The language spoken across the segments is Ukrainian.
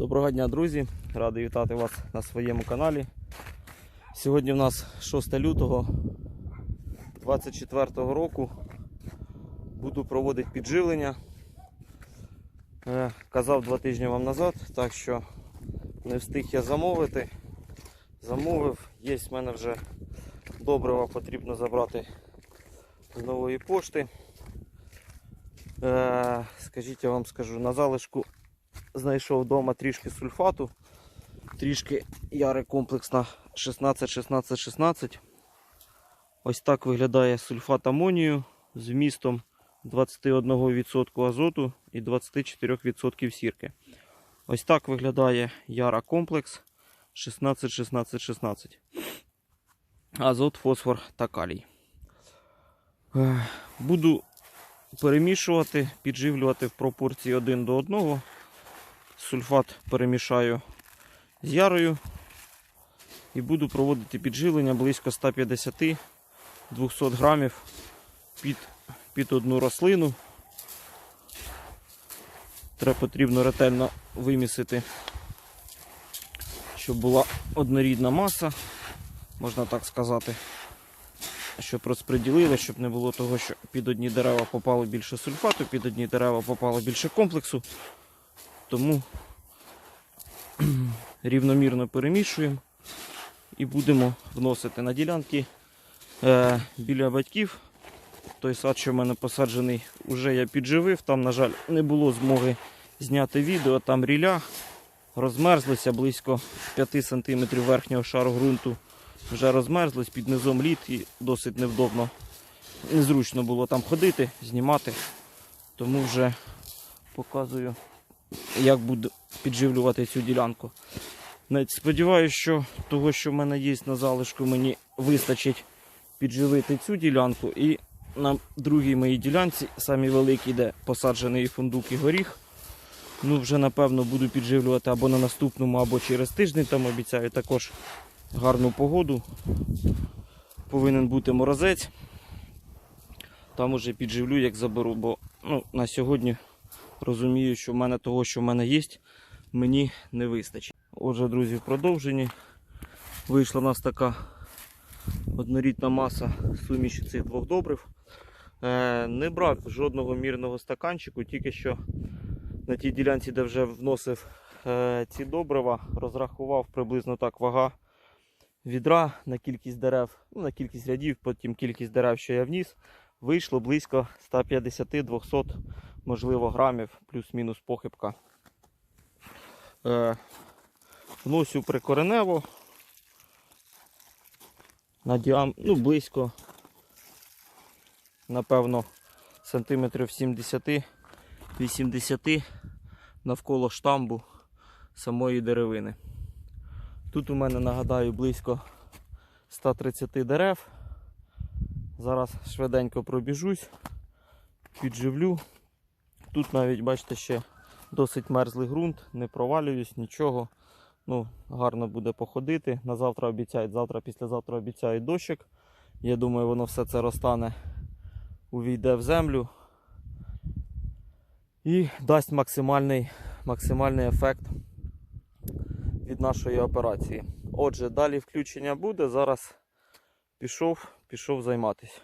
Доброго дня, друзі! Радий вітати вас на своєму каналі. Сьогодні в нас 6 лютого 24 року. Буду проводити підживлення. Е, Казав два тижні вам назад, так що не встиг я замовити. Замовив, є в мене вже добрива, потрібно забрати з нової пошти. Е, Скажіть, я вам скажу, на залишку знайшов вдома трішки сульфату, трішки яри комплексна 16-16-16. Ось так виглядає сульфат амонію з вмістом 21% азоту і 24% сірки. Ось так виглядає яра комплекс 16-16-16. Азот, фосфор та калій. Буду перемішувати, підживлювати в пропорції 1 до 1. Сульфат перемішаю з ярою і буду проводити підживлення близько 150-200 грамів під, під одну рослину. Треба потрібно ретельно вимісити, щоб була однорідна маса, можна так сказати, щоб розподілили, щоб не було того, що під одні дерева попало більше сульфату, під одні дерева попало більше комплексу. Тому рівномірно перемішуємо і будемо вносити на ділянки е, біля батьків. Той сад, що в мене посаджений, вже я підживив. Там, на жаль, не було змоги зняти відео. Там ріля розмерзлися близько 5 см верхнього шару ґрунту. Вже розмерзлись під низом лід і досить невдобно. Незручно було там ходити, знімати. Тому вже показую як буду підживлювати цю ділянку. Навіть сподіваюся, що того, що в мене є на залишку, мені вистачить підживити цю ділянку. І на другій моїй ділянці, самій великій, де посаджений фундук і горіх. Ну, вже напевно буду підживлювати або на наступному, або через тиждень. Там обіцяю також гарну погоду. Повинен бути морозець. Там уже підживлю, як заберу, бо ну, на сьогодні розумію, що в мене того, що в мене є, мені не вистачить. Отже, друзі, в продовженні вийшла у нас така однорідна маса суміші цих двох добрив. Е, не брав жодного мірного стаканчику, тільки що на тій ділянці, де вже вносив е, ці добрива, розрахував приблизно так вага відра на кількість дерев, ну, на кількість рядів, потім кількість дерев, що я вніс, вийшло близько 150-200 можливо, грамів, плюс-мінус похибка. Е, вносю прикоренево на діам... ну, близько, напевно, сантиметрів 70-80 навколо штамбу самої деревини. Тут у мене, нагадаю, близько 130 дерев. Зараз швиденько пробіжусь, підживлю. Тут навіть, бачите, ще досить мерзлий ґрунт, не провалююсь, нічого. Ну, Гарно буде походити. На завтра обіцяють, завтра, післязавтра обіцяють дощик. Я думаю, воно все це розтане, увійде в землю і дасть максимальний, максимальний ефект від нашої операції. Отже, далі включення буде. Зараз пішов, пішов займатися.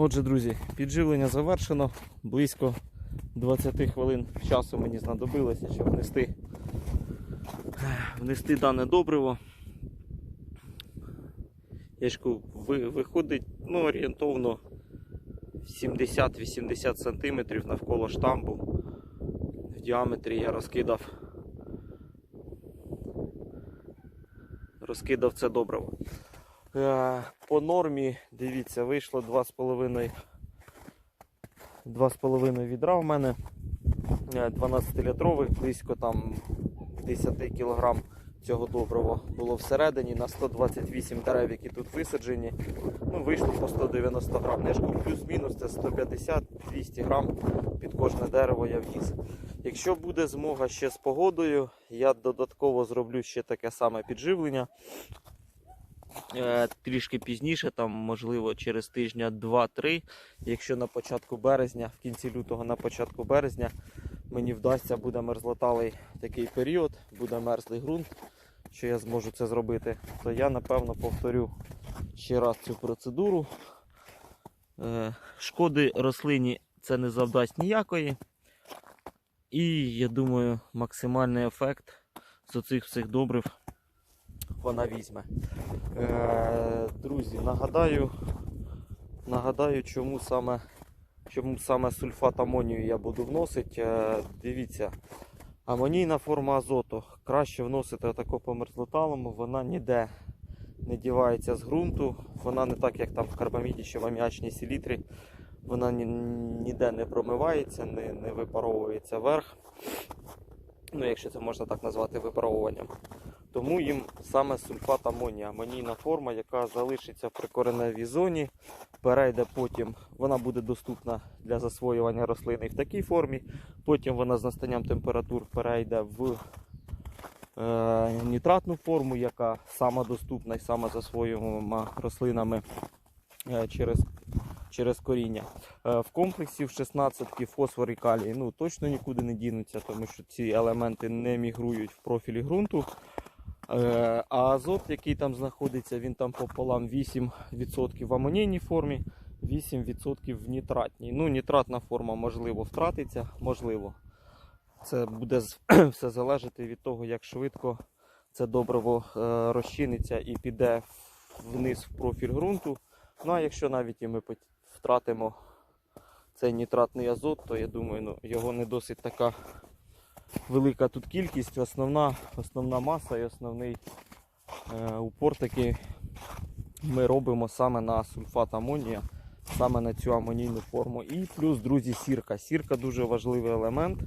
Отже, друзі, підживлення завершено. Близько 20 хвилин часу мені знадобилося, щоб внести, внести дане добриво. Яшку виходить ну, орієнтовно 70-80 см навколо штамбу. В діаметрі я розкидав. Розкидав це добриво. Е, По нормі, дивіться, вийшло 2,5 2,5 відра в мене 12-літрових, близько там 10 кг цього доброго було всередині на 128 дерев, які тут висаджені. Ну, Вийшло по 190 грам. Нишку плюс-мінус це 150-200 грам під кожне дерево я вніс. Якщо буде змога ще з погодою, я додатково зроблю ще таке саме підживлення. Е, трішки пізніше, там, можливо, через тижня 2-3. Якщо на початку березня, в кінці лютого, на початку березня мені вдасться, буде мерзлоталий такий період, буде мерзлий ґрунт, що я зможу це зробити, то я напевно повторю ще раз цю процедуру. Е, Шкоди рослині це не завдасть ніякої. І я думаю, максимальний ефект з оцих всіх добрив вона візьме. Е, друзі, нагадаю, нагадаю, чому саме, чому саме сульфат амонію я буду вносити. Е, дивіться, амонійна форма азоту краще вносити отако по мерзлоталому, вона ніде не дівається з ґрунту, вона не так, як там в карбаміді чи в аміачній селітрі. Вона ні- ніде не промивається, не, не випаровується вверх. Ну, якщо це можна так назвати випаровуванням. Тому їм саме сульфат амонія, амонійна форма, яка залишиться в прикореневій зоні, перейде потім, вона буде доступна для засвоювання рослини в такій формі. Потім вона з настанням температур перейде в е, нітратну форму, яка сама доступна і сама засвоювана рослинами е, через, через коріння. Е, в комплексі в 16 фосфор і калій ну, точно нікуди не дінуться, тому що ці елементи не мігрують в профілі ґрунту. Е, А азот, який там знаходиться, він там пополам 8% в амонійній формі, 8% в нітратній. Ну, нітратна форма можливо втратиться, можливо. Це буде все залежати від того, як швидко це добриво е, розчиниться і піде вниз в профіль ґрунту. Ну а якщо навіть і ми втратимо цей нітратний азот, то я думаю, ну, його не досить така велика тут кількість. Основна, основна маса і основний е, упор такий ми робимо саме на сульфат амонія, саме на цю амонійну форму. І плюс, друзі, сірка. Сірка дуже важливий елемент е,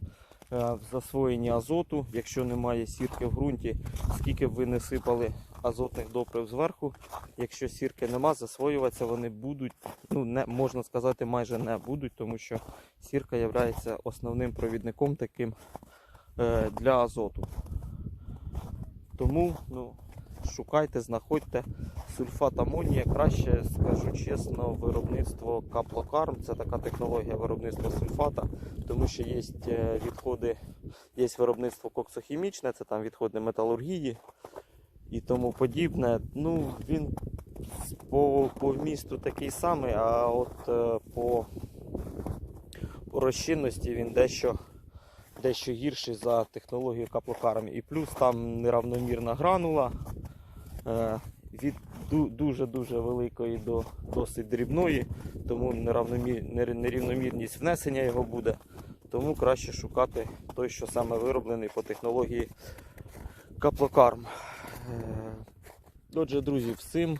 в засвоєнні азоту. Якщо немає сірки в ґрунті, скільки б ви не сипали азотних добрив зверху, якщо сірки нема, засвоюватися вони будуть, ну не можна сказати, майже не будуть, тому що сірка є основним провідником таким для азоту. Тому ну, шукайте, знаходьте сульфат амонія. Краще, скажу чесно, виробництво каплокарм. Це така технологія виробництва сульфата, тому що є відходи, є виробництво коксохімічне, це там відходи металургії і тому подібне. Ну, він по, по вмісту такий самий, а от е, по, по розчинності він дещо дещо гірший за технологією каплокарм. І плюс там неравномірна гранула е, від дуже-дуже великої до досить дрібної, тому нерівномірність внесення його буде. Тому краще шукати той, що саме вироблений по технології каплокарм. Е, Отже, друзі, всім,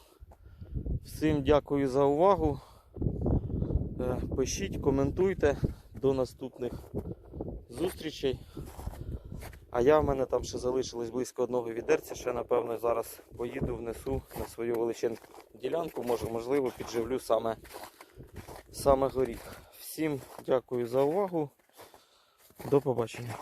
всім дякую за увагу. Е, Пишіть, коментуйте. До наступних зустрічей. А я в мене там ще залишилось близько одного відерця. Ще напевно зараз поїду, внесу на свою величенську ділянку. Може, можливо, підживлю саме, саме горіх. Всім дякую за увагу. До побачення.